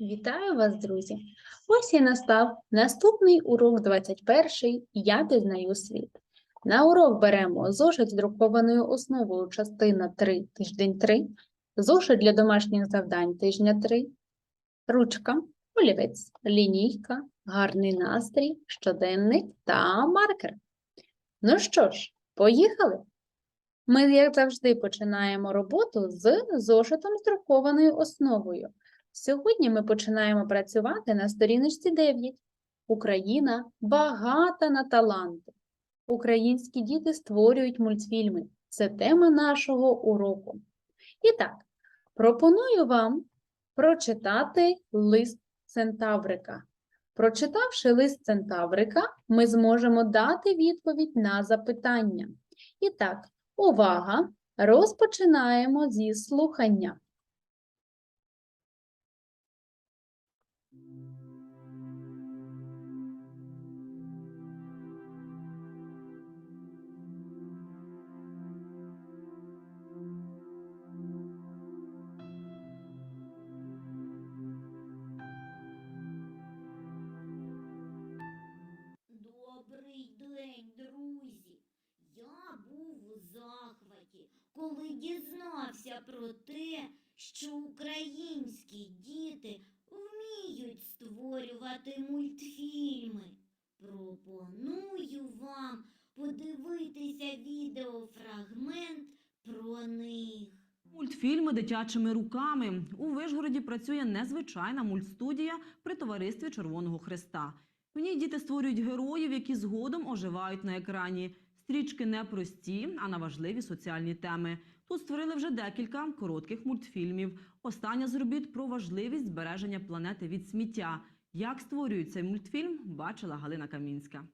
Вітаю вас, друзі! Ось і настав наступний урок 21 Я пізнаю світ. На урок беремо зошит з друкованою основою частина 3, тиждень 3, зошит для домашніх завдань тижня 3, ручка, олівець, лінійка, гарний настрій, щоденник та маркер. Ну що ж, поїхали! Ми, як завжди, починаємо роботу з зошитом з друкованою основою. Сьогодні ми починаємо працювати на сторіночці 9. Україна багата на таланти. Українські діти створюють мультфільми. Це тема нашого уроку. І так, пропоную вам прочитати лист Центаврика. Прочитавши лист Центаврика, ми зможемо дати відповідь на запитання. І так, увага! Розпочинаємо зі слухання. Дитячими руками. У Вишгороді працює незвичайна мультстудія при товаристві Червоного Христа. В ній діти створюють героїв, які згодом оживають на екрані. Стрічки не прості, а на важливі соціальні теми. Тут створили вже декілька коротких мультфільмів. Остання з робіт про важливість збереження планети від сміття. Як створюють цей мультфільм, бачила Галина Камінська.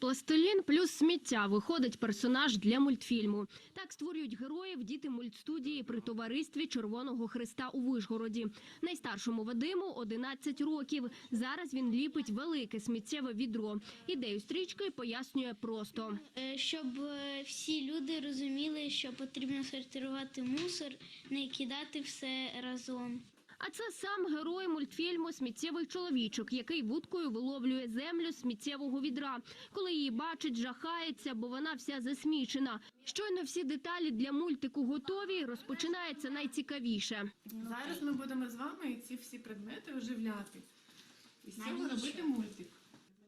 Пластилін плюс сміття виходить персонаж для мультфільму. Так створюють героїв діти мультстудії при товаристві Червоного Христа у Вишгороді. Найстаршому Вадиму 11 років. Зараз він ліпить велике сміттєве відро. Ідею стрічки пояснює просто. Е, щоб е, всі люди розуміли, що потрібно сортувати мусор, не кидати все разом. А це сам герой мультфільму Сміттєвий чоловічок, який вудкою виловлює землю з сміттєвого відра. Коли її бачить, жахається, бо вона вся засмічена. Щойно всі деталі для мультику готові. Розпочинається найцікавіше. Зараз ми будемо з вами ці всі предмети оживляти. І з цього робити мультик.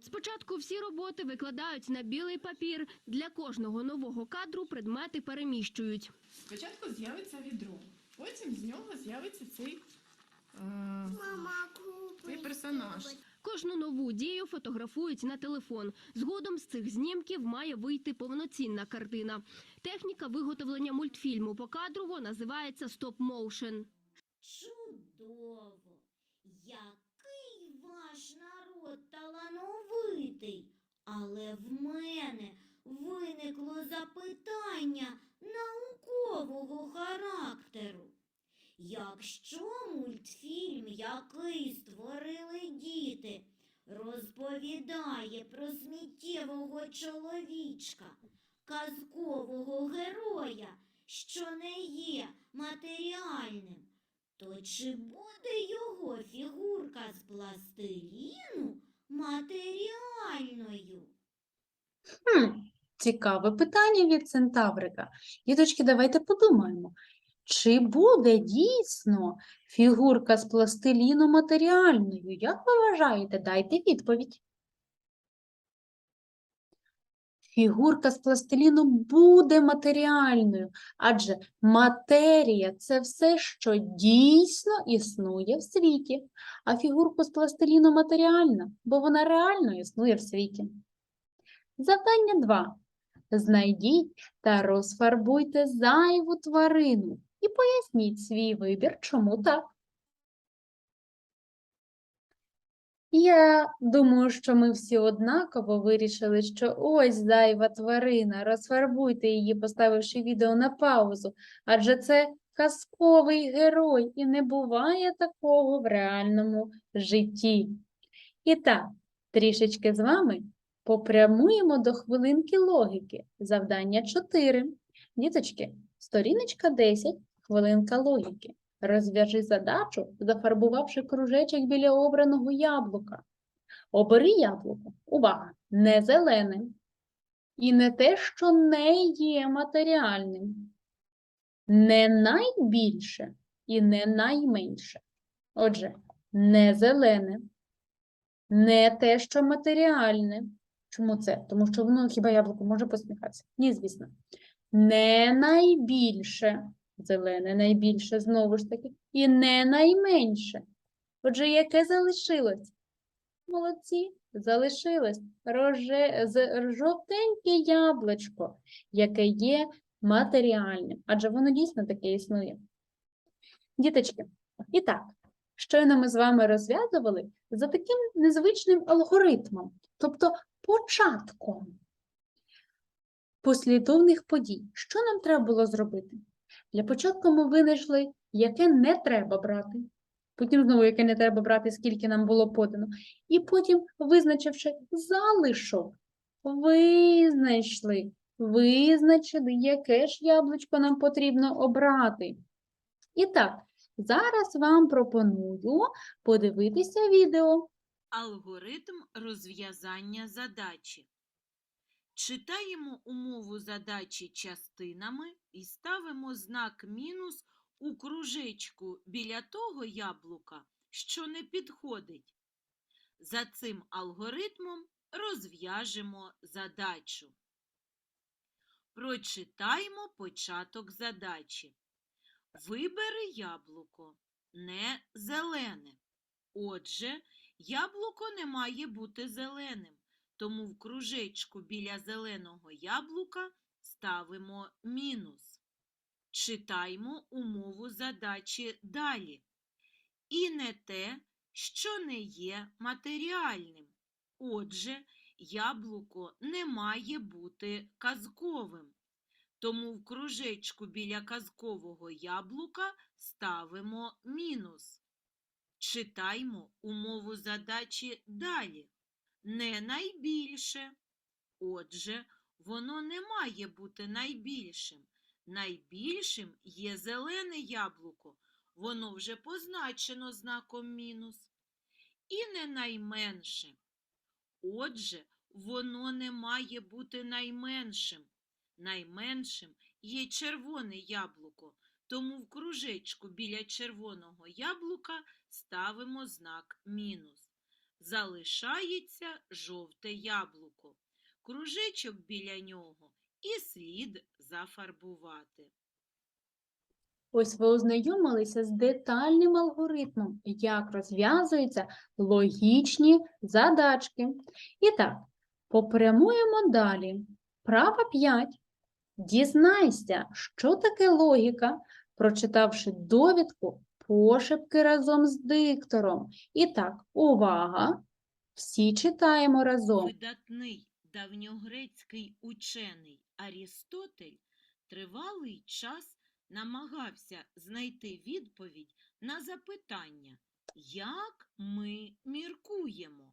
Спочатку всі роботи викладають на білий папір. Для кожного нового кадру предмети переміщують. Спочатку з'явиться відро, потім з нього з'явиться цей, е, цей персонаж. Кожну нову дію фотографують на телефон. Згодом з цих знімків має вийти повноцінна картина. Техніка виготовлення мультфільму покадрово називається стоп-моушен. Чудово! Який ваш народ талановитий! Але в мене виникло запитання наукового характеру. Якщо мультфільм, який створили діти, розповідає про сміттєвого чоловічка, казкового героя, що не є матеріальним, то чи буде його фігурка з пластиліну матеріальною? Хм, цікаве питання від Центаврика. Діточки, давайте подумаємо, чи буде дійсно фігурка з пластиліну матеріальною? Як ви вважаєте? Дайте відповідь. Фігурка з пластиліну буде матеріальною, адже матерія – це все, що дійсно існує в світі, а фігурка з пластиліну матеріальна, бо вона реально існує в світі. Завдання 2. Знайдіть та розфарбуйте зайву тварину і поясніть свій вибір, чому так. Я думаю, що ми всі однаково вирішили, що ось зайва тварина, розфарбуйте її, поставивши відео на паузу, адже це казковий герой і не буває такого в реальному житті. І так, трішечки з вами попрямуємо до хвилинки логіки. Завдання 4. Діточки, сторіночка 10, хвилинка логіки. Розв'яжи задачу, зафарбувавши кружечок біля обраного яблука. Обери яблуко. Увага! Не зелене. І не те, що не є матеріальним. Не найбільше і не найменше. Отже, не зелене, не те, що матеріальне. Чому це? Тому що воно хіба яблуко може посміхатися? Ні, звісно. Не найбільше, зелене найбільше, знову ж таки, і не найменше. Отже, яке залишилось? Молодці, залишилось роже... жовтеньке яблучко, яке є матеріальним, адже воно дійсно таке існує. Діточки, і так, щойно ми з вами розв'язували за таким незвичним алгоритмом, тобто початком послідовних подій. Що нам треба було зробити? Для початку ми винайшли, яке не треба брати. Потім знову, яке не треба брати, скільки нам було подано. І потім, визначивши залишок, визначили, визначили, яке ж яблучко нам потрібно обрати. І так, зараз вам пропоную подивитися відео. Алгоритм розв'язання задачі. Читаємо умову задачі частинами і ставимо знак мінус у кружечку біля того яблука, що не підходить. За цим алгоритмом розв'яжемо задачу. Прочитаємо початок задачі. Вибери яблуко, не зелене. Отже, Яблуко не має бути зеленим, тому в кружечку біля зеленого яблука ставимо мінус. Читаймо умову задачі далі. І не те, що не є матеріальним. Отже, яблуко не має бути казковим. Тому в кружечку біля казкового яблука ставимо мінус. Читаймо умову задачі далі. Не найбільше. Отже, воно не має бути найбільшим. Найбільшим є зелене яблуко. Воно вже позначено знаком мінус. І не найменше. Отже, воно не має бути найменшим. Найменшим є червоне яблуко, тому в кружечку біля червоного яблука ставимо знак мінус. Залишається жовте яблуко. Кружечок біля нього і слід зафарбувати. Ось ви ознайомилися з детальним алгоритмом, як розв'язуються логічні задачки. І так, попрямуємо далі. Права 5. Дізнайся, що таке логіка, прочитавши довідку пошепки разом з диктором. І так, увага! Всі читаємо разом. Видатний давньогрецький учений Арістотель тривалий час намагався знайти відповідь на запитання, як ми міркуємо.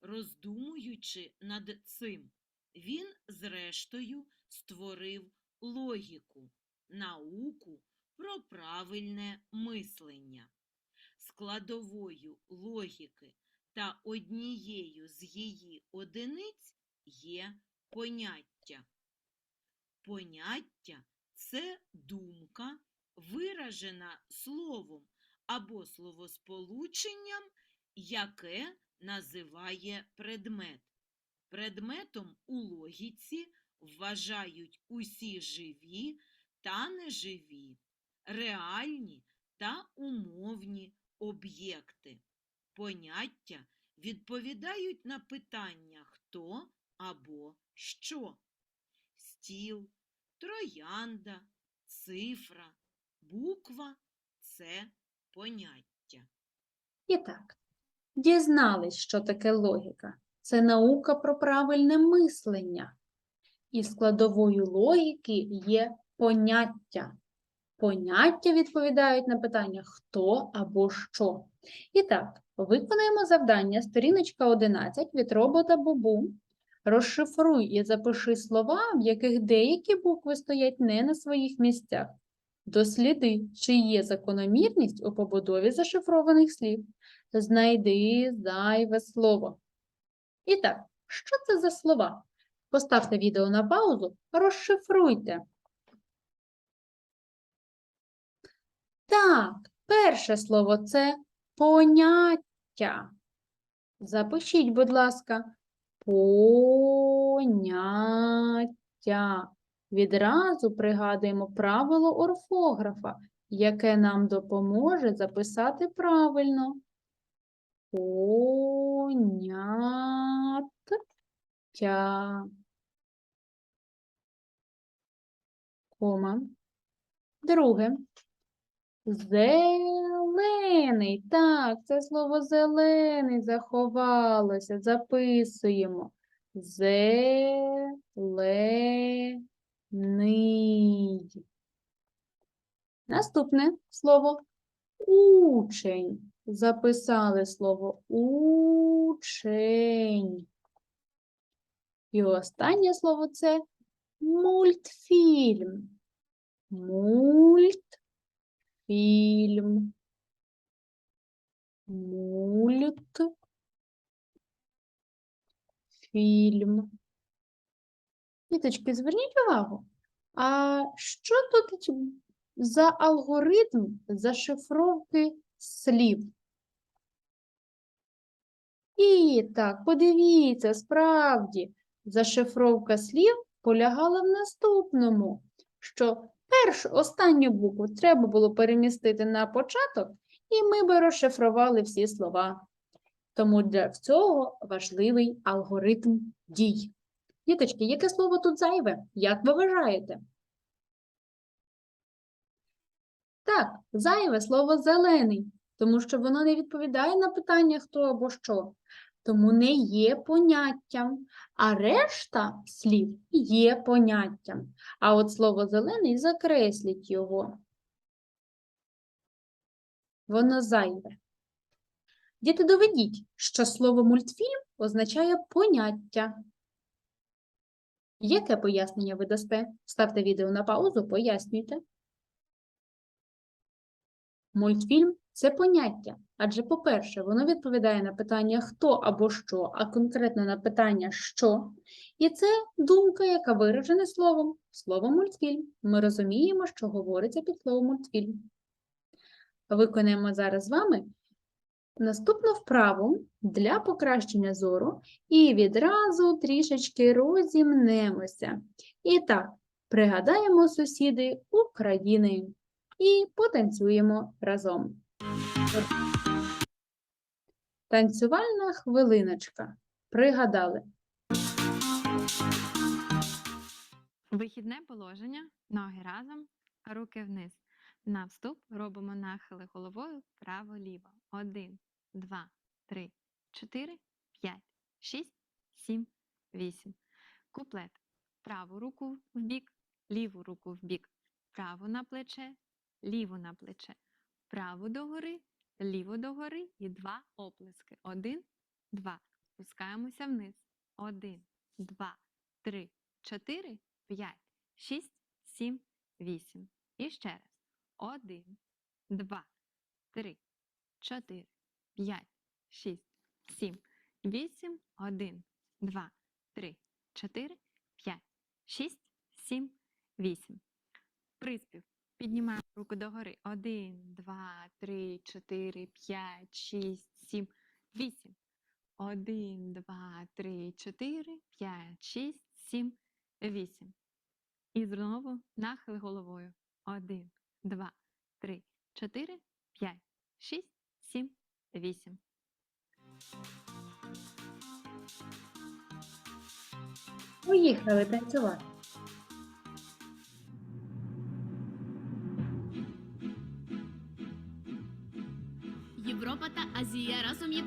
Роздумуючи над цим, він, зрештою, створив логіку, науку про правильне мислення. Складовою логіки та однією з її одиниць є поняття. Поняття це думка, виражена словом або словосполученням, яке називає предмет. Предметом у логіці вважають усі живі та неживі, реальні та умовні об'єкти. Поняття відповідають на питання хто або що. Стіл, троянда, цифра, буква це поняття. І так, дізнались, що таке логіка. Це наука про правильне мислення. І складовою логіки є поняття. Поняття відповідають на питання хто або що. І так, виконаємо завдання сторіночка 11 від робота Бубу. Розшифруй і запиши слова, в яких деякі букви стоять не на своїх місцях. Досліди, чи є закономірність у побудові зашифрованих слів. Знайди зайве слово. І так, що це за слова? Поставте відео на паузу, розшифруйте. Так, перше слово це поняття. Запишіть, будь ласка, поняття. Відразу пригадуємо правило орфографа, яке нам допоможе записати правильно. Поняття. Кома. Друге. Зелений. Так, це слово зелений заховалося. Записуємо. Зелений. Наступне слово учень. Записали слово учень. І останнє слово це мультфільм. Мультфільм. Мультфільм. Діточки, зверніть увагу. А що тут за алгоритм зашифровки слів? І так, подивіться, справді, зашифровка слів полягала в наступному, що першу останню букву треба було перемістити на початок, і ми би розшифрували всі слова. Тому для цього важливий алгоритм дій. Діточки, яке слово тут зайве? Як ви вважаєте? Так, зайве слово зелений, тому що воно не відповідає на питання хто або що, тому не є поняттям, а решта слів є поняттям. А от слово зелений закресліть його. Воно зайве. Діти, доведіть, що слово мультфільм означає поняття. Яке пояснення ви дасте? Ставте відео на паузу, пояснюйте. Мультфільм це поняття, адже, по-перше, воно відповідає на питання хто або що, а конкретно на питання що. І це думка, яка виражена словом. Слово мультфільм. Ми розуміємо, що говориться під словом мультфільм. Виконаємо зараз з вами наступну вправу для покращення зору і відразу трішечки розімнемося. І так, пригадаємо сусіди України і потанцюємо разом. Танцювальна хвилиночка. Пригадали. Вихідне положення, ноги разом, руки вниз. На вступ робимо нахили головою вправо-ліво. Один, два, три, чотири, п'ять, шість, сім, вісім. Куплет. Праву руку в бік, ліву руку в бік, праву на плече, ліву на плече, праву догори, ліву догори і два оплески. Один, два. Спускаємося вниз. Один, два, три, чотири, п'ять, шість, сім, вісім. І ще раз. Один, два, три, чотири, п'ять, шість, сім, вісім, один, два, три, чотири, п'ять, шість, сім, вісім. Приспів. Піднімаємо руку догори. Один, два, три, чотири, п'ять, шість, сім, вісім. Один, два, три, чотири, п'ять, шість, сім, вісім. І знову нахил головою. Один, два, три, чотири, п'ять, шість, сім, вісім. Поїхали танцювати.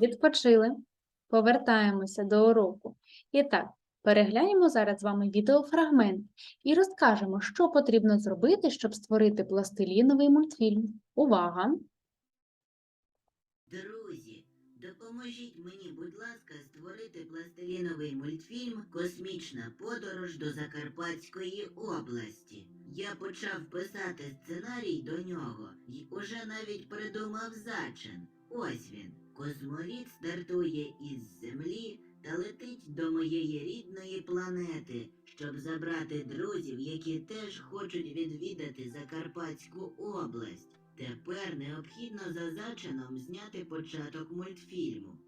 Відпочили. Повертаємося до уроку. І так, переглянемо зараз з вами відеофрагмент і розкажемо, що потрібно зробити, щоб створити пластиліновий мультфільм. Увага! Друзі, допоможіть мені, будь ласка, створити пластиліновий мультфільм Космічна подорож до Закарпатської області. Я почав писати сценарій до нього і уже навіть придумав зачин. Ось він. Космоліт стартує із Землі та летить до моєї рідної планети, щоб забрати друзів, які теж хочуть відвідати Закарпатську область. Тепер необхідно за зачином зняти початок мультфільму.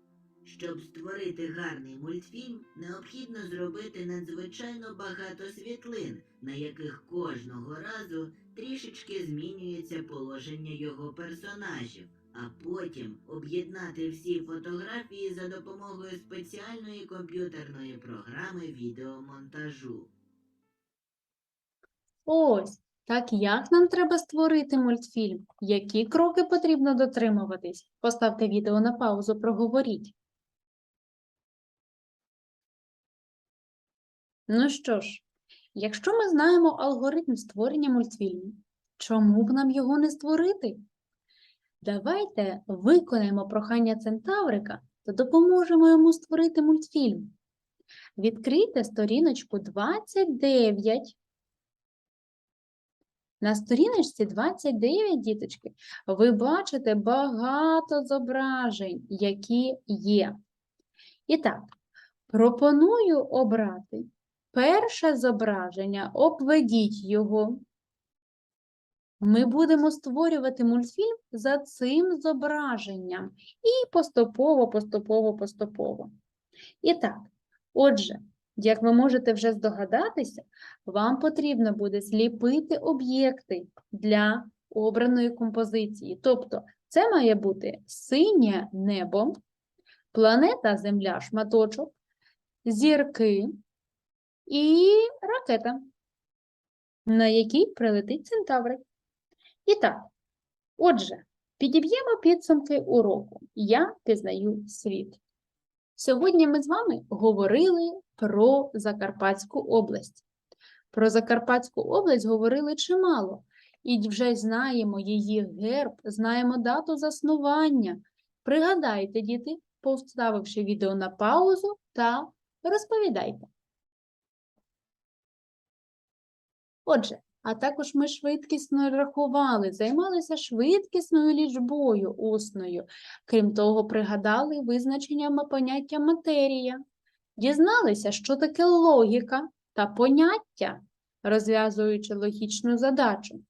Щоб створити гарний мультфільм, необхідно зробити надзвичайно багато світлин, на яких кожного разу трішечки змінюється положення його персонажів, а потім об'єднати всі фотографії за допомогою спеціальної комп'ютерної програми відеомонтажу. Ось, так як нам треба створити мультфільм? Які кроки потрібно дотримуватись? Поставте відео на паузу, проговоріть. Ну що ж, якщо ми знаємо алгоритм створення мультфільму, чому б нам його не створити? Давайте виконаємо прохання Центаврика та допоможемо йому створити мультфільм. Відкрийте сторіночку 29. На сторіночці 29, діточки, ви бачите багато зображень, які є. І так, пропоную обрати перше зображення, обведіть його. Ми будемо створювати мультфільм за цим зображенням і поступово, поступово, поступово. І так, отже, як ви можете вже здогадатися, вам потрібно буде зліпити об'єкти для обраної композиції. Тобто, це має бути синє небо, планета Земля, шматочок, зірки і ракета, на якій прилетить Центаврик. І так, отже, підіб'ємо підсумки уроку. Я пізнаю світ. Сьогодні ми з вами говорили про Закарпатську область. Про Закарпатську область говорили чимало, і вже знаємо її герб, знаємо дату заснування. Пригадайте, діти, поставивши відео на паузу та розповідайте. Отже, а також ми швидкісно рахували, займалися швидкісною лічбою усною. Крім того, пригадали визначення поняття матерія. Дізналися, що таке логіка та поняття, розв'язуючи логічну задачу.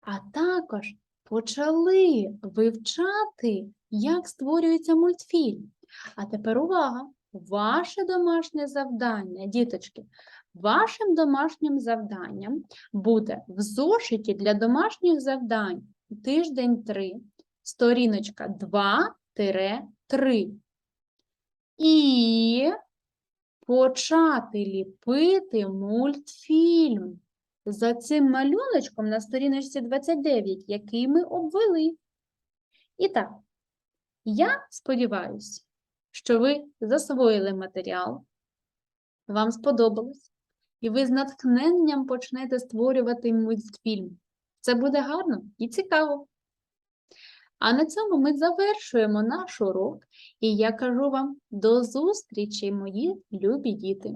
А також почали вивчати, як створюється мультфільм. А тепер увага! Ваше домашнє завдання, діточки, вашим домашнім завданням буде в зошиті для домашніх завдань тиждень 3, сторіночка 2-3. І почати ліпити мультфільм за цим малюночком на сторіночці 29, який ми обвели. І так, я сподіваюся, що ви засвоїли матеріал, вам сподобалось, і ви з натхненням почнете створювати мультфільм. Це буде гарно і цікаво. А на цьому ми завершуємо наш урок, і я кажу вам до зустрічі, мої любі діти!